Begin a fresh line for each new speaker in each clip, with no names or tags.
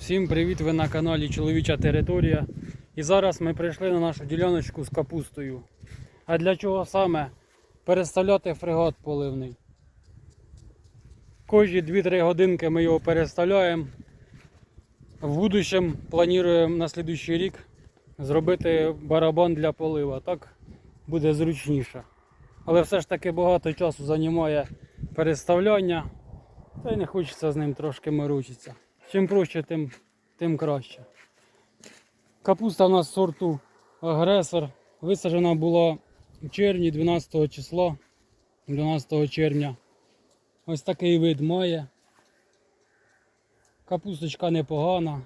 Всім привіт! Ви на каналі Чоловіча Територія. І зараз ми прийшли на нашу діляночку з капустою. А для чого саме? Переставляти фрегат поливний. Кожні 2-3 годинки ми його переставляємо. В будущем плануємо на слідуючий рік зробити барабан для полива. Так буде зручніше. Але все ж таки багато часу займає переставляння. Та й не хочеться з ним трошки морочитися. Чим проще, тим, тим краще. Капуста у нас сорту агресор. Висаджена була у червні 12 числа, 12 червня. Ось такий вид має. Капусточка непогана.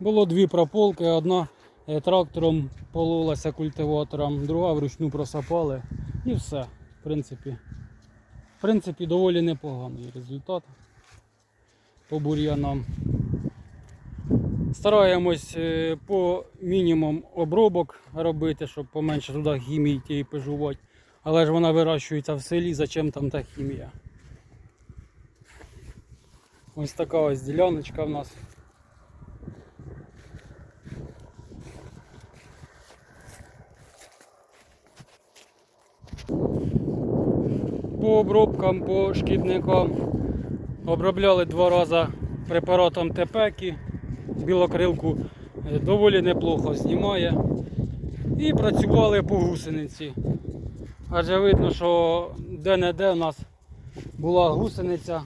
Було дві прополки, одна е, трактором пололася культиватором, друга вручну просапали і все, в принципі. В принципі, доволі непоганий результат по бур'янам. Стараємось е, по мінімум обробок робити, щоб поменше туди хімії тієї пижувати. Але ж вона вирощується в селі, зачем там та хімія. Ось така ось діляночка в нас. По обробкам, по шкідникам обробляли два рази препаратом Тепекі. Білокрилку е, доволі неплохо знімає. І працювали по гусениці. Адже видно, що де-не-де у нас була гусениця.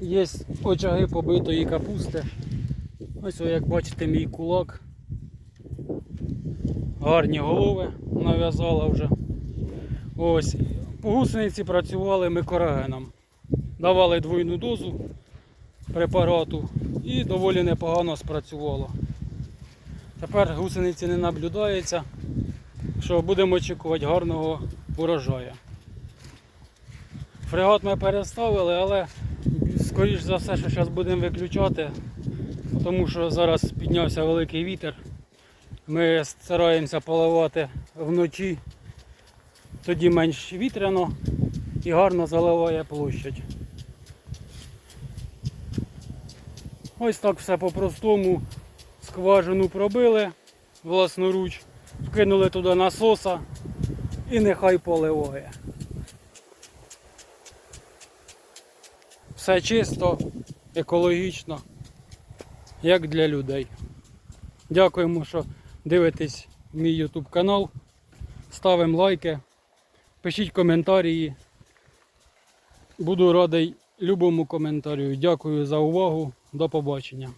Є очаги побитої капусти. Ось, о, як бачите, мій кулак. Гарні голови нав'язала вже. Ось. По гусениці працювали ми корагеном. Давали двойну дозу препарату і доволі непогано спрацювало. Тепер гусениці не наблюдається, що будемо очікувати гарного урожаю. Фрегат ми переставили, але скоріш за все, що зараз будемо виключати, тому що зараз піднявся великий вітер. Ми стараємося поливати вночі, тоді менш вітряно і гарно заливає площадь. Ось так все по-простому. Скважину пробили власноруч, вкинули туди насоса і нехай поливає. Все чисто, екологічно, як для людей. Дякуємо, що дивитесь мій YouTube канал. Ставимо лайки, пишіть коментарі. Буду радий любому коментарю. Дякую за увагу. До побачення.